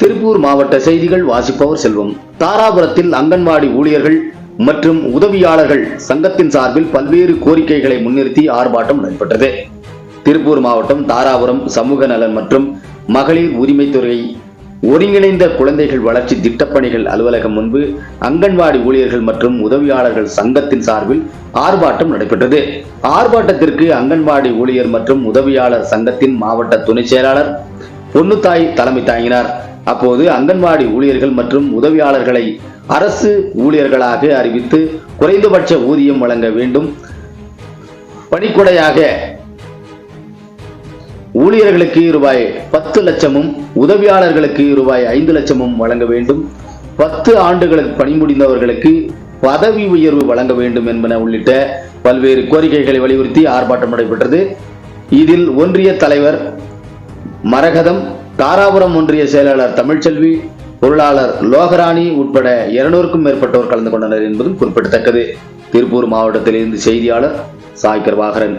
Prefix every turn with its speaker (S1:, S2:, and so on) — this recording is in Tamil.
S1: திருப்பூர் மாவட்ட செய்திகள் வாசிப்பவர் செல்வம். தாராபுரத்தில் அங்கன்வாடி ஊழியர்கள் மற்றும் உதவியாளர்கள் சங்கத்தின் சார்பில் பல்வேறு கோரிக்கைகளை முன்னிறுத்தி ஆர்ப்பாட்டம் நடைபெற்றது. திருப்பூர் மாவட்டம் தாராபுரம் சமூக நலன் மற்றும் மகளிர் உரிமைத்துறை ஒருங்கிணைந்த குழந்தைகள் வளர்ச்சி திட்டப்பணிகள் அலுவலகம் முன்பு அங்கன்வாடி ஊழியர்கள் மற்றும் உதவியாளர்கள் சங்கத்தின் சார்பில் ஆர்ப்பாட்டம் நடைபெற்றது. ஆர்ப்பாட்டத்திற்கு அங்கன்வாடி ஊழியர் மற்றும் உதவியாளர் சங்கத்தின் மாவட்ட துணை செயலாளர் பொன்னுத்தாய் தலைமை தாங்கினார். அப்போது அங்கன்வாடி ஊழியர்கள் மற்றும் உதவியாளர்களை அரசு ஊழியர்களாக அறிவித்து குறைந்தபட்ச ஊதியம் வழங்க வேண்டும். பணிக்கொடையாக ஊழியர்களுக்கு ரூபாய் பத்து லட்சமும் உதவியாளர்களுக்கு ரூபாய் ஐந்து லட்சமும் வழங்க வேண்டும். பத்து ஆண்டுகளுக்கு பணிபுரிந்தவர்களுக்கு பதவி உயர்வு வழங்க வேண்டும் என்பன உள்ளிட்ட பல்வேறு கோரிக்கைகளை வலியுறுத்தி ஆர்ப்பாட்டம் நடைபெற்றது. இதில் ஒன்றிய தலைவர் மரகதம் தாராபுரம் ஒன்றிய செயலாளர் தமிழ்ச்செல்வி பொருளாளர் லோகராணி உட்பட இருநூறுக்கும் மேற்பட்டோர் கலந்து கொண்டனர் என்பதும் குறிப்பிடத்தக்கது. திருப்பூர் மாவட்டத்திலிருந்து செய்தியாளர் சாய் கர்வாகரன்